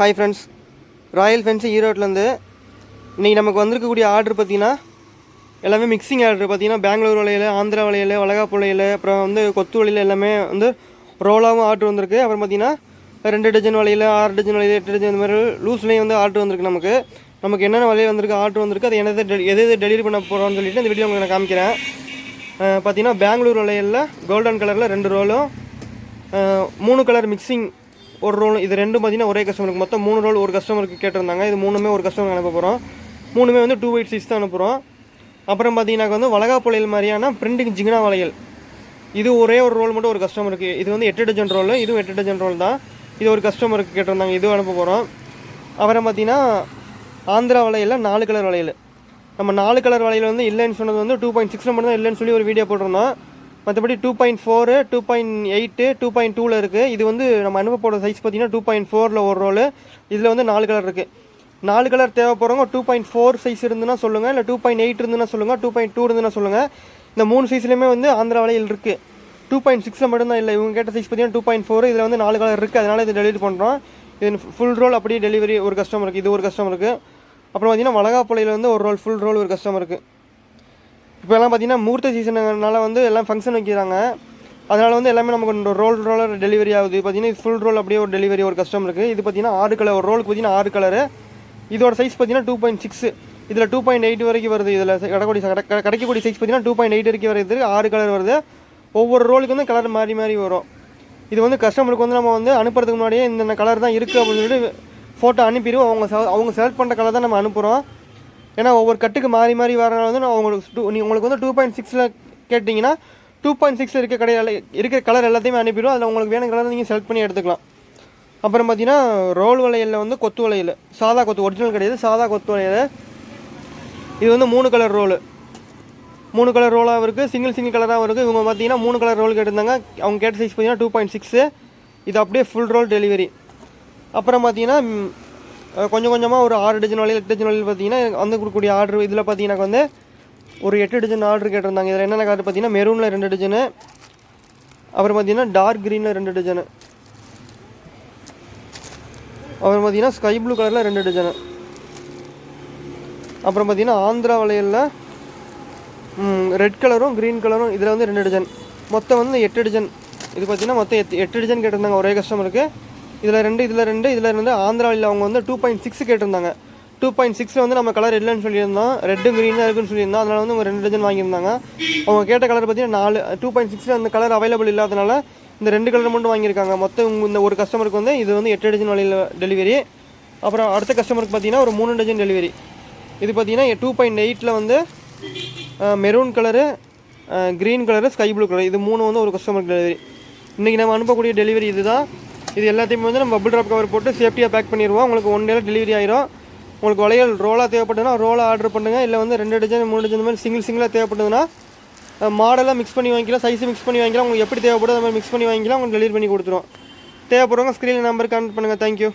Hi friends royal fence ஈரோட்லேருந்து இன்றைக்கி நமக்கு வந்திருக்கக்கூடிய ஆர்டர் பார்த்தீங்கன்னா எல்லாமே மிக்சிங் ஆர்டர் பார்த்தீங்கன்னா பெங்களூர் வலையில் ஆந்திரா வலையில் வளகாப்பு வளையல் அப்புறம் வந்து கொத்து வலையில் எல்லாமே வந்து ரோலாகவும் ஆர்டர் வந்திருக்கு. அப்புறம் பார்த்தீங்கன்னா ரெண்டு டஜன் வலையில் ஆறு டஜன் வலையில் எட்டு டஜன் இந்த மாதிரி லூஸ்லேயும் வந்து ஆர்டர் வந்திருக்கு நமக்கு. நமக்கு என்னென்ன வலையில் வந்திருக்கு ஆர்டர் வந்திருக்கு அது என்னது டெ- எது எது டெலிவரி பண்ண போகிறோம்னு சொல்லிட்டு இந்த வீடியோ உங்களுக்கு நான் காமிக்கிறேன். பார்த்திங்கன்னா பார்த்தீங்கன்னா பெங்களூர் வலையில் கோல்டன் கலரில் ரெண்டு ரோலும் மூணு கலர் மிக்சிங் ஒரு ரோல் இது ரெண்டும் பார்த்தீங்கன்னா ஒரே கஸ்டமருக்கு மொத்தம் மூணு ரோல் ஒரு கஸ்டமருக்கு கேட்டிருந்தாங்க. இது மூணுமே ஒரு கஸ்டமருக்கு அனுப்ப போகிறோம் மூணுமே வந்து டூ எயிட் சிக்ஸ் தான் அனுப்புகிறோம் அப்புறம் பார்த்தீங்கன்னா வந்து வளகாப்புலையில் மாதிரியான பிரிண்டிங் ஜிகினா வளையல். இது ஒரே ஒரு ரோல் மட்டும் ஒரு கஸ்டமருக்கு இது வந்து எட்டு டஜன் ரோல் இதுவும் எட்டு டஜன் ரோல் தான். இது ஒரு கஸ்டமருக்கு கேட்டிருந்தாங்க இதுவும் அனுப்ப போகிறோம் அப்புறம் பார்த்தீங்கன்னா ஆந்திரா வளையலில் நாலு கலர் வளையல். நம்ம நாலு கலர் வளையல் வந்து இல்லைன்னு சொன்னது வந்து டூ பாயிண்ட் சிக்ஸ் மட்டும் தான் இல்லைன்னு சொல்லி ஒரு வீடியோ போட்டிருந்தோம். மற்றபடி two point four two point eight two point டூவில் இருக்குது இது வந்து நம்ம அனுப்ப போகிற சைஸ் பார்த்தீங்கன்னா டூ பாயிண்ட் ஃபோரில் ஒரு ரோல் இதில் வந்து நாலு கலர் இருக்குது நாலு கலர் தேவைப்படுறவங்க டூ பாயிண்ட் ஃபோர் சைஸ் இருந்துன்னா சொல்லுங்கள் இல்லை டூ பாயிண்ட் எயிட் இருந்துன்னா சொல்லுங்கள் டூ பாயிண்ட் டூ இருந்துன்னா சொல்லுங்கள் இந்த மூணு சைஸ்லையுமே வந்து ஆந்திரா வலையில் இருக்குது டூ பாயிண்ட் சிக்ஸில் மட்டும்தான் இல்லை இவங்க கேட்ட சைஸ் பார்த்தீங்கன்னா டூ பாயிண்ட் ஃபோர் இதில் வந்து நாலு கலர் இருக்குது அதனால் இது டெலிவரி பண்ணுறோம் இது ஃபுல் ரோல் அப்படியே டெலிவரி ஒரு கஸ்டமருக்கு இது ஒரு கஸ்டமருக்கு அப்புறம் பார்த்தீங்கன்னா வளகாப்புலையில் வந்து ஒரு ரோல் ஃபுல் ரோல் ஒரு கஸ்டமருக்கு இப்போல்லாம் பார்த்தீங்கன்னா மூர்த்த சீசனுனால வந்து எல்லாம் ஃபங்க்ஷன் வைக்கிறாங்க. அதனால் வந்து எல்லாமே நமக்கு ரோல் ரோலர் டெலிவரி ஆகுது. பார்த்தீங்கன்னா ஃபுல் ரோல் அப்படியே ஒரு டெலிவரி ஒரு கஸ்டமருக்கு இது பார்த்தீங்கன்னா ஆறு கலர் ஒரு ரோலுக்கு பார்த்தீங்கன்னா ஆறு கலரு இதோட சைஸ் பார்த்தீங்கன்னா டூ பாயிண்ட் சிக்ஸ் இதில் டூ பாயிண்ட் எயிட் வரைக்கும் வருது. இதில் கிடக்கூடிய கடை- கிடைக்கக்கூடிய சைஸ் பார்த்தீங்கன்னா டூ பாயிண்ட் எயிட் வரைக்கும் வருது. ஆறு கலர் வருது. ஒவ்வொரு ரோலுக்கு வந்து கலர் மாறி மாறி வரும். இது வந்து கஸ்டமருக்கு வந்து நம்ம வந்து அனுப்புறதுக்கு முன்னாடியே இந்த கலர் தான் இருக்குது அப்படின்னு சொல்லிட்டு ஃபோட்டோ அனுப்பிடுவோம். அவங்க அவங்க செலக்ட் பண்ணுற கலர் தான் நம்ம அனுப்புகிறோம் ஏன்னா ஒவ்வொரு கட்டுக்கு மாறி மாறி வரனால வந்து நான் உங்களுக்கு டூ நீ உங்களுக்கு வந்து டூ பாயிண்ட் சிக்ஸில் கேட்டிங்கன்னா டூ பாயிண்ட் சிக்ஸில் இருக்க கடையில் இருக்கிற கலர் எல்லாத்தையுமே அனுப்பிடுவோம். அதில் உங்களுக்கு வேணும் கலர் நீங்கள் செலக்ட் பண்ணி எடுத்துக்கலாம். அப்புறம் பார்த்தீங்கன்னா ரோல் வளையலில் வந்து கொத்து வளையல். சாதா கொத்து ஒரிஜினல் கிடையாது. சாதா கொத்து வளையல். இது வந்து மூணு கலர் ரோலு மூணு கலர் ரோலாகவும் இருக்குது சிங்கிள் சிங்கிள் கலராகவும் இருக்குது இவங்க பார்த்தீங்கன்னா மூணு கலர் ரோல் கேட்டிருந்தாங்க. அவங்க கேட்ட சைஸ் பார்த்தீங்கன்னா டூ பாயிண்ட் சிக்ஸு இது அப்படியே ஃபுல் ரோல் டெலிவரி அப்புறம் பார்த்தீங்கன்னா கொஞ்சம் கொஞ்சமாக ஒரு ஆறு டஜன் வழியில் எட்டு டஜன் வழியில் பார்த்தீங்கன்னா வந்து கொடுக்கக்கூடிய ஆர்டர் இதில் பார்த்தீங்கன்னா வந்து ஒரு எட்டு டஜன் ஆர்டர் கேட்டிருந்தாங்க. இதில் என்னென்ன கலர் பார்த்தீங்கன்னா மெரூனில் ரெண்டு டஜனு அப்புறம் பார்த்தீங்கன்னா டார்க் க்ரீனில் ரெண்டு டஜனு அப்புறம் பார்த்தீங்கன்னா ஸ்கை ப்ளூ கலரில் ரெண்டு டஜனு அப்புறம் பார்த்தீங்கன்னா ஆந்திரா வளையலில் ரெட் கலரும் க்ரீன் கலரும் இதில் வந்து ரெண்டு டஜன் மொத்தம் வந்து எட்டு டஜன் இது பார்த்தீங்கன்னா மொத்தம் எட்டு எட்டு டஜன் கேட்டிருந்தாங்க. ஒரே கஸ்டமருக்கு இதில் ரெண்டு இதில் ரெண்டு இதில் ரெண்டு. ஆந்திராவில் அவங்க வந்து டூ பாயிண்ட் சிக்ஸ் கேட்டிருந்தாங்க. டூ பாயிண்ட் சிக்ஸில் வந்து நம்ம கலர் இல்லைன்னு சொல்லியிருந்தோம். ரெட்டும் க்ரீன் தான் இருக்குன்னு சொல்லியிருந்தோம். அதனால் வந்து அவங்க ரெண்டு டஜன் வாங்கியிருந்தாங்க. அவங்க கேட்ட கலர் பார்த்தீங்கன்னா நாலு டூ பாயிண்ட் சிக்ஸில் அந்த கலர் அவைலபிள் இல்லாதனால இந்த ரெண்டு கலர் மட்டும் வாங்கியிருக்காங்க. மொத்தம் இந்த ஒரு கஸ்டமருக்கு வந்து இது வந்து எட்டு டஜன் வழியில் டெலிவரி அப்புறம் அடுத்த கஸ்டமருக்கு பார்த்தீங்கன்னா ஒரு மூணு டஜன் டெலிவரி இது பார்த்தீங்கன்னா டூ பாயிண்ட் எயிட்டில் வந்து maroon colour green colour sky blue colour இது மூணு வந்து ஒரு கஸ்டமருக்கு டெலிவரி இன்றைக்கி நம்ம அனுப்பக்கூடிய டெலிவரி இதுதான். இது எல்லாத்தையுமே வந்து நம்ம பபிள் ட்ராப் கவர் போட்டு சேஃப்டியாக பேக் பண்ணிடுவோம். உங்களுக்கு ஒன் டேல டெலிவரி ஆயிரும். உங்களுக்கு வளையல் ரோலாக தேவைப்பட்டதுன்னா ரோலாக ஆர்டர் பண்ணுங்கள் இல்லை வந்து ரெண்டு டஜன் மூணு டஜன் மாதிரி சிங்கிள் சிங்கிளாக தேவைப்பட்டதுன்னா மாடலாக மிக்ஸ் பண்ணி வாங்கிக்கலாம். சைஸ் மிக்ஸ் பண்ணி வாங்கிக்கலாம். உங்களுக்கு எப்படி தேவைப்படுது அந்த மாதிரி மிக்ஸ் பண்ணி வாங்கிக்கலாம். உங்களுக்கு டெலிவரி பண்ணி கொடுத்துருவோம். தேவைப்படுறவங்க ஸ்க்ரீன் நம்பருக்கு கான்ட் பண்ணுங்கள் தேங்க்யூ